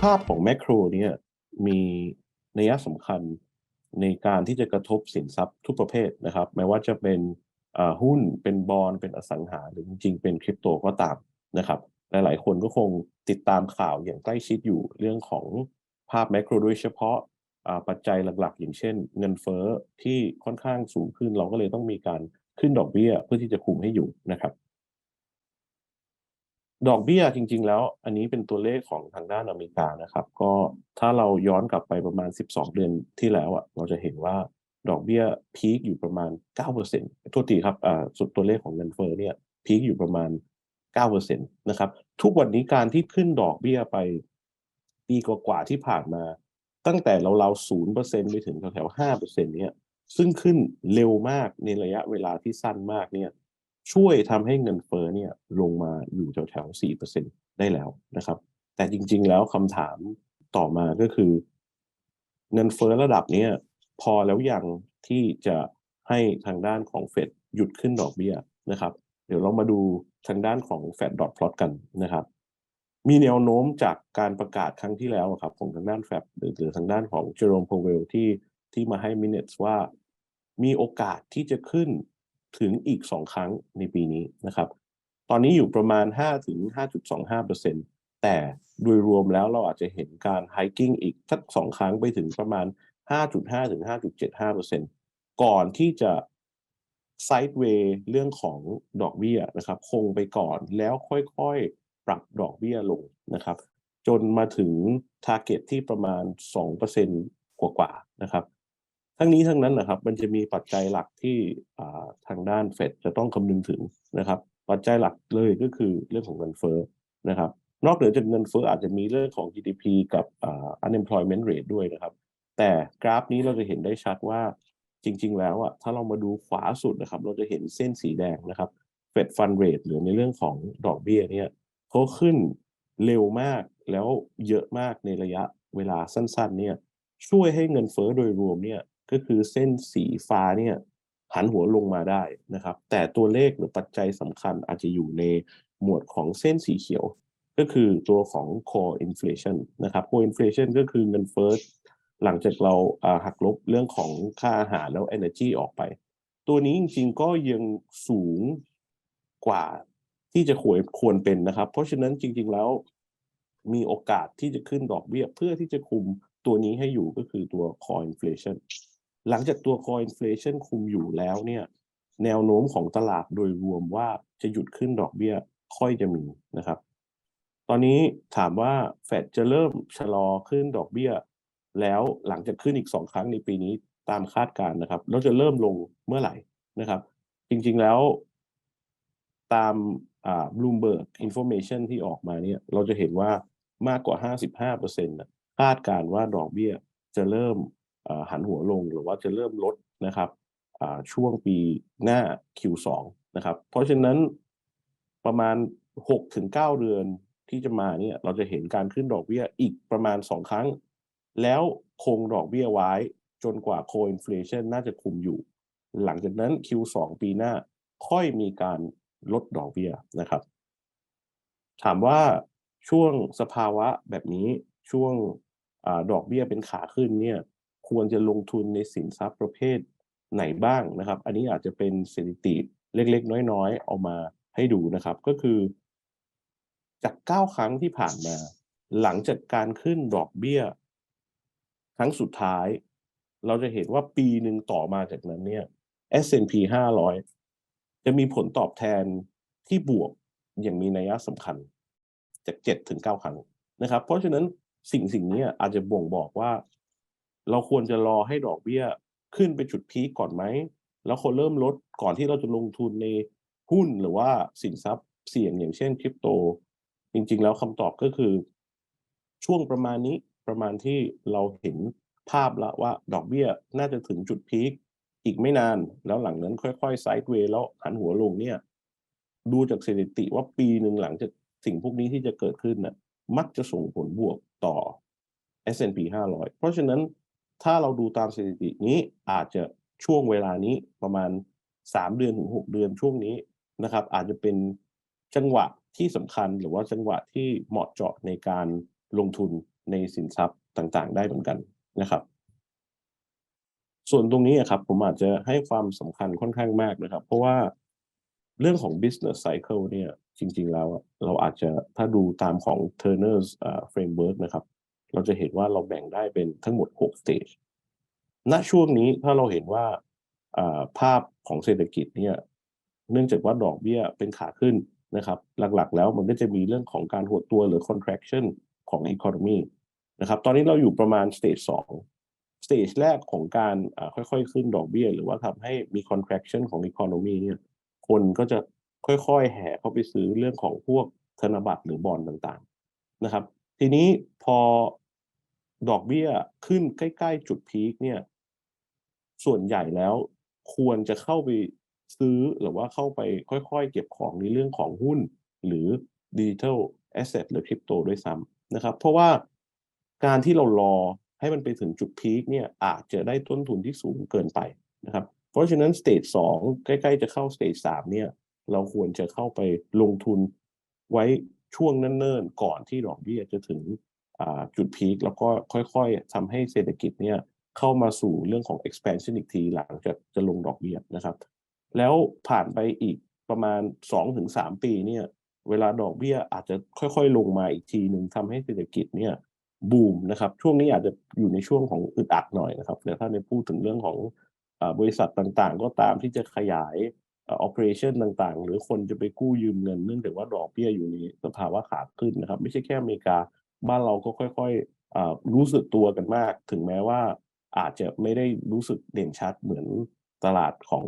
ภาพของแมคโครเนี่ยมีนัยสำคัญในการที่จะกระทบสินทรัพย์ทุกประเภทนะครับ ไม่ว่าจะเป็นหุ้นเป็นบอลเป็นอสังหา หรือจริงๆเป็นคริปโตก็ตามนะครับ หลายๆคนก็คงติดตามข่าวอย่างใกล้ชิดอยู่เรื่องของภาพแมคโครโดยเฉพาะปัจจัยหลักๆ อย่างเช่น เงินเฟ้อที่ค่อนข้างสูงขึ้นเราก็เลยต้องมีการขึ้นดอกเบี้ยเพื่อที่จะคุมให้อยู่นะครับ ดอกเบี้ยจริง ๆ แล้ว อันนี้เป็นตัวเลขของทางด้านอเมริกานะครับ ก็ถ้าเราย้อนกลับไปประมาณ 12 เดือนที่แล้วอะเราจะเห็นว่าดอกเบี้ยพีคอยู่ประมาณ9%โทษทีครับอ่าสุดตัวเลขของเงินเฟ้อเนี่ยพีคอยู่ประมาณ9%นะครับทุกวันนี้การที่ขึ้นดอกเบี้ยไปปีกว่าๆที่ผ่านมา ตั้งแต่เราเราศูนย์เปอร์เซ็นไปถึงแถวๆห้าเปอร์เซ็นเนี่ยซึ่งขึ้นเร็วมากในระยะเวลาที่สั้นมากเนี่ย ช่วยทำให้เงินเฟ้อเนี่ยลงมาอยู่แถวๆสี่เปอร์เซ็นได้แล้วนะครับ แต่จริง ๆ แล้วคำถามต่อมาก็คือ เงินเฟ้อระดับเนี้ยพอแล้วยังที่จะให้ทางด้านของเฟดหยุดขึ้นดอกเบี้ยนะครับ เดี๋ยวเรามาดูทางด้านของแฟดดอทพลอตกันนะครับ มีแนวโน้มจากการประกาศครั้งที่แล้วครับของทางด้านแฟดหรือทางด้านของเจอโรมโพเวลที่ที่มาให้มินเนตว่ามีโอกาสที่จะขึ้น ถึงอีก 2 ครั้งในปีนี้นะครับ ตอนนี้อยู่ประมาณ 5 ถึง 5.25%แต่โดยรวมแล้วเราอาจจะเห็นการไฮกิ้งอีกสักสองครั้งไปถึงประมาณ 5.5 ถึง 5.75%ก่อนที่จะไซด์เวย์เรื่องของดอกเบี้ยนะครับ คงไปก่อนแล้วค่อยๆ ปรับดอกเบี้ยลงนะครับ จนมาถึง t a r g e t ที่ประมาณ 2%กว่าๆนะครับ ทั้งนี้ทั้งนั้นนะครับ มันจะมีปัจจัยหลักที่ทางด้านเฟดจะต้องคำนึงถึงนะครับ ปัจจัยหลักเลยก็คือเรื่องของเงินเฟ้อนะครับ นอกเหนือจากเงินเฟ้ออาจจะมีเรื่องของ GDP กับอ่า unemployment rate ด้วยนะครับ แต่กราฟนี้เราจะเห็นได้ชัดว่าจริง ๆ แล้วอะถ้าเรามาดูขวาสุดนะครับ เราจะเห็นเส้นสีแดงนะครับ Fed Fund Rate หรือในเรื่องของดอกเบี้ยเนี่ยเขาขึ้นเร็วมากแล้วเยอะมากในระยะเวลาสั้น ๆ เนี่ยช่วยให้เงินเฟ้อโดยรวมเนี่ย ก็คือเส้นสีฟ้าเนี่ยหันหัวลงมาได้นะครับ แต่ตัวเลขหรือปัจจัยสำคัญอาจจะอยู่ในหมวดของเส้นสีเขียว ก็คือตัวของ core inflation นะครับ core inflation ก็คือเงินเฟ้อหลังจากเราหักลบเรื่องของค่าอาหารแล้ว energy ออกไป ตัวนี้จริงๆก็ยังสูงกว่าที่จะควรควรเป็นนะครับ เพราะฉะนั้นจริง ๆแล้วมีโอกาสที่จะขึ้นดอกเบี้ยเพื่อที่จะคุมตัวนี้ให้อยู่ก็คือตัว core inflation หลังจากตัว core inflation คุมอยู่แล้วเนี่ยแนวโน้มของตลาดโดยรวมว่าจะหยุดขึ้นดอกเบี้ยค่อยจะมีนะครับ ตอนนี้ถามว่าเฟดจะเริ่มชะลอขึ้นดอกเบี้ย แล้วหลังจากขึ้นอีกสองครั้งในปีนี้ตามคาดการณ์นะครับแล้วจะเริ่มลงเมื่อไหร่นะครับ จริงๆแล้วตามอ่า Bloomberg Information ที่ออกมาเนี่ยเราจะเห็นว่ามากกว่า 55%นะคาดการณ์ว่าดอกเบี้ยจะเริ่ม หันหัวลงหรือว่าจะเริ่มลดนะครับช่วงปีหน้า Q2 นะครับ เพราะฉะนั้นประมาณ 6-9 เดือนที่จะมาเนี่ยเราจะเห็นการขึ้นดอกเบี้ยอีกประมาณ 2 ครั้ง แล้วคงดอกเบี้ยไว้จนกว่า core inflation น่าจะคุมอยู่ หลังจากนั้น Q2 ปีหน้าค่อยมีการลดดอกเบี้ยนะครับ ถามว่าช่วงสภาวะแบบนี้ช่วงอดอกเบี้ยเป็นขาขึ้นเนี่ย ควรจะลงทุนในสินทรัพย์ประเภทไหนบ้างนะครับ อันนี้อาจจะเป็นสถิติเล็ก ๆ น้อยๆ เอามาให้ดูนะครับ ก็คือ จาก9ครั้งที่ผ่านมา หลังจากการขึ้นดอกเบี้ย ครั้งสุดท้าย เราจะเห็นว่าปีหนึ่งต่อมาจากนั้นเนี่ย S&P 500 จะมีผลตอบแทนที่บวกอย่างมีนัยสำคัญ จาก7ถึง9ครั้งนะครับ เพราะฉะนั้นสิ่งสิ่งนี้อาจจะบ่งบอกว่า เราควรจะรอให้ดอกเบี้ยขึ้นไปจุดพีคก่อนไหม แล้วคนเริ่มลดก่อนที่เราจะลงทุนในหุ้นหรือว่าสินทรัพย์เสี่ยงอย่างเช่นคริปโต จริง ๆ แล้วคำตอบก็คือ ช่วงประมาณนี้ประมาณที่เราเห็นภาพแล้วว่าดอกเบี้ยน่าจะถึงจุดพีคอีกไม่นาน แล้วหลังนั้นค่อยๆไซด์เวย์แล้วหันหัวลงเนี่ย ดูจากสถิติว่าปีหนึ่งหลังจากสิ่งพวกนี้ที่จะเกิดขึ้นน่ะมักจะส่งผลบวกต่อ S&P 500 เพราะฉะนั้น ถ้าเราดูตามสถิตินี้อาจจะช่วงเวลานี้ประมาณ 3 เดือนถึง6เดือนช่วงนี้นะครับ อาจจะเป็นจังหวะที่สำคัญหรือว่าจังหวะที่เหมาะเจาะในการลงทุนในสินทรัพย์ต่างๆ ได้เหมือนกันนะครับ ส่วนตรงนี้ครับผมอาจจะให้ความสำคัญค่อนข้างมากนะครับ เพราะว่าเรื่องของ business cycle เนี่ยจริงๆแล้วเราอาจจะถ้าดูตามของ Turner's framework นะครับ เราจะเห็นว่าเราแบ่งได้เป็นทั้งหมด6 stage ณช่วงนี้ถ้าเราเห็นว่าภาพของเศรษฐกิจเนี่ยเนื่องจากว่าดอกเบี้ยเป็นขาขึ้นนะครับ หลักๆ แล้วมันก็จะมีเรื่องของการหดตัวหรือ contraction ของ economy นะครับ ตอนนี้เราอยู่ประมาณ stage 2 stage แรกของการค่อยๆ ขึ้นดอกเบี้ย หรือว่าทำให้มี contraction ของ economy เนี่ยคนก็จะค่อยๆ แห่เข้าไปซื้อเรื่องของพวกธนบัตรหรือบอนด์ต่างๆนะครับ ทีนี้พอ ดอกเบี้ยขึ้นใกล้ ๆ จุดพีคเนี่ย ส่วนใหญ่แล้วควรจะเข้าไปซื้อหรือว่าเข้าไปค่อยๆ เก็บของในเรื่องของหุ้น หรือ Digital Asset หรือ Crypto ด้วยซ้ำนะครับ เพราะว่าการที่เรารอให้มันไปถึงจุดพีคเนี่ยอาจจะได้ต้นทุนที่สูงเกินไปนะครับ เพราะฉะนั้น Stage 2ใกล้ๆ จะเข้า Stage 3เนี่ย เราควรจะเข้าไปลงทุนไว้ช่วงเนิ่นๆ ก่อนที่ดอกเบี้ยจะถึง จุดพีคแล้วก็ค่อยๆทำให้เศรษฐกิจเนี่ยเข้ามาสู่เรื่องของ expansion อีกทีหลังจากจะลงดอกเบี้ยนะครับ แล้วผ่านไปอีกประมาณ 2-3 ปีเนี่ยเวลาดอกเบี้ยอาจจะค่อยๆ ลงมาอีกทีหนึ่งทำให้เศรษฐกิจเนี่ยบูมนะครับช่วงนี้อาจจะอยู่ในช่วงของอึดอัดหน่อยนะครับแต่ถ้าในพูดถึงเรื่องของอบริษัทต่างๆ ก็ตามที่จะขยายอ่า operation ต่างๆ หรือคนจะไปกู้ยืมเงินเนื่องจากว่าดอกเบี้ยอยู่ในสภาวะขาขึ้นนะครับ ไม่ใช่แค่อเมริกา บ้านเราก็ค่อยๆรู้สึกตัวกันมาก ถึงแม้ว่าอาจจะไม่ได้รู้สึกเด่นชัดเหมือนตลาดของ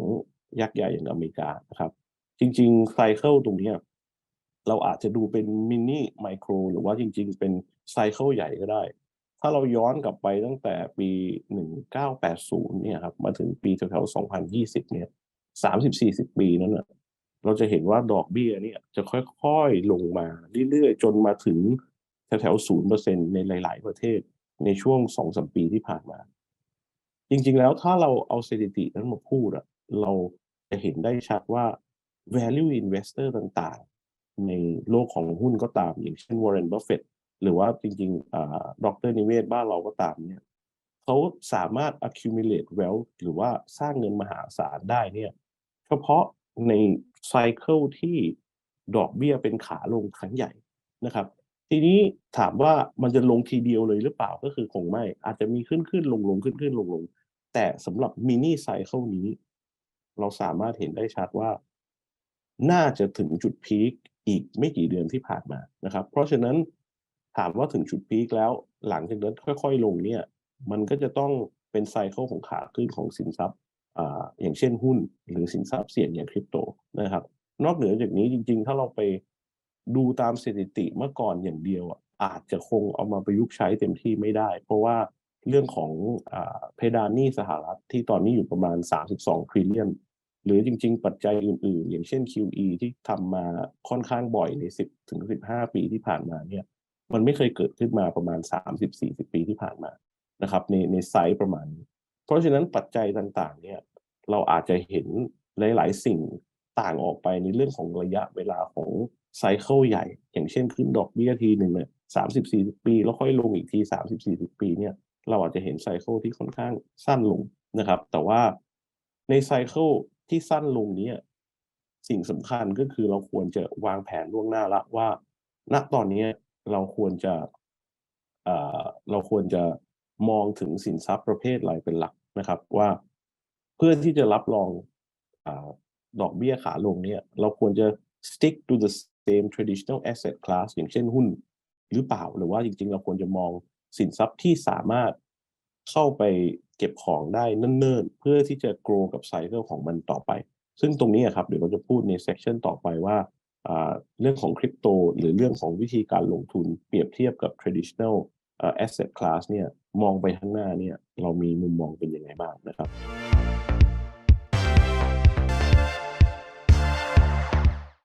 ยักษ์ใหญ่อย่างอเมริกานะครับ จริงๆไซเคิลตรงนี้เราอาจจะดูเป็นมินิไมโครหรือว่าจริง ๆ เป็นไซเคิลใหญ่ก็ได้ ถ้าเราย้อนกลับไปตั้งแต่ปี 1980 เนี่ยครับมาถึงปีแถวๆ2020 เนี่ย 30-40 ปีนั้นนะเราจะเห็นว่าดอกเบี้ยเนี่ยจะค่อยๆลงมาเรื่อยๆ จนมาถึง แถวๆ0%ในหลาย ๆ ประเทศในช่วง2-3ปีที่ผ่านมา จริง ๆ แล้วถ้าเราเอาสถิตินั้นมาพูดอะเราจะเห็นได้ชัดว่า value investor ต่างๆ ในโลกของหุ้นก็ตาม อย่างเช่น Warren Buffett หรือว่าจริงๆอ่าดรนิเวศบ้านเราก็ตามเนี่ยเขาสามารถ accumulate wealth หรือว่าสร้างเงินมหาศาลได้เนี่ยเฉพาะในไซเคิลที่ดอกเบี้ยเป็นขาลงครั้งใหญ่นะครับ ทีนี้ถามว่ามันจะลงทีเดียวเลยหรือเปล่าก็คือคงไม่ อาจจะมีขึ้นขึ้นลงลงขึ้นขึ้นลงลงแต่สำหรับมินิไซเคิลนี้ เราสามารถเห็นได้ชัดว่า น่าจะถึงจุดพีคอีกไม่กี่เดือนที่ผ่านมานะครับ เพราะฉะนั้นถามว่าถึงจุดพีคแล้วหลังจากนั้นค่อย ๆ ลงเนี่ย มันก็จะต้องเป็นไซเคิลของขาขึ้นของสินทรัพย์ออย่างเช่นหุ้น หรือสินทรัพย์เสี่ยงอย่างคริปโตนะครับ นอกเหนือจากนี้จริง ๆ ถ้าเราไป ดูตามสถิติเมื่อก่อนอย่างเดียวอาจจะคงเอามาประยุกต์ใช้เต็มที่ไม่ได้ เพราะว่าเรื่องของอเพดานหนี้สหรัฐที่ตอนนี้อยู่ประมาณ 32 trillion หรือจริง ๆ ปัจจัยอื่น ๆ อย่างเช่น QE ที่ทำมาค่อนข้างบ่อยใน 10ถึง15 ปีที่ผ่านมาเนี่ยมันไม่เคยเกิดขึ้นมาประมาณ 30-40 ปีที่ผ่านมานะครับในในไซส์ประมาณนี้เพราะฉะนั้นปัจจัยต่างๆเนี่ยเราอาจจะเห็นหลาย ๆ สิ่งต่างออกไปในเรื่องของระยะเวลาของ ไซเคิลใหญ่ อย่างเช่นขึ้นดอกเบี้ยทีหนึ่งเนี่ย30-40ปี แล้วค่อยลงอีกที30-40ปีเนี่ยเราอาจจะเห็นไซเคิลที่ค่อนข้างสั้นลงนะครับ แต่ว่าในไซเคิลที่สั้นลงเนี้สิ่งสำคัญก็คือเราควรจะวางแผนล่วงหน้าละว่า ณตอนนี้เราควรจะเราควรจะมองถึงสินทรัพย์ประเภทอะไรเป็นหลักนะครับ ว่าเพื่อที่จะรับรองอดอกเบี้ยขาลงเนี่ย เราควรจะ stick to the same traditional asset class อย่างเช่นหุ้นหรือเปล่า หรือว่าจริงๆ เราควรจะมองสินทรัพย์ที่สามารถเข้าไปเก็บของได้เนิ่นๆ เพื่อที่จะ grow กับไซเคิลของมันต่อไป ซึ่งตรงนี้ครับเดี๋ยวเราจะพูดในเซสชันต่อไปว่าเรื่องของคริปโตหรือเรื่องของวิธีการลงทุนเปรียบเทียบกับ traditional asset class เนี่ยมองไปข้างหน้าเนี่ยเรามีมุมมองเป็นยังไงบ้างนะครับ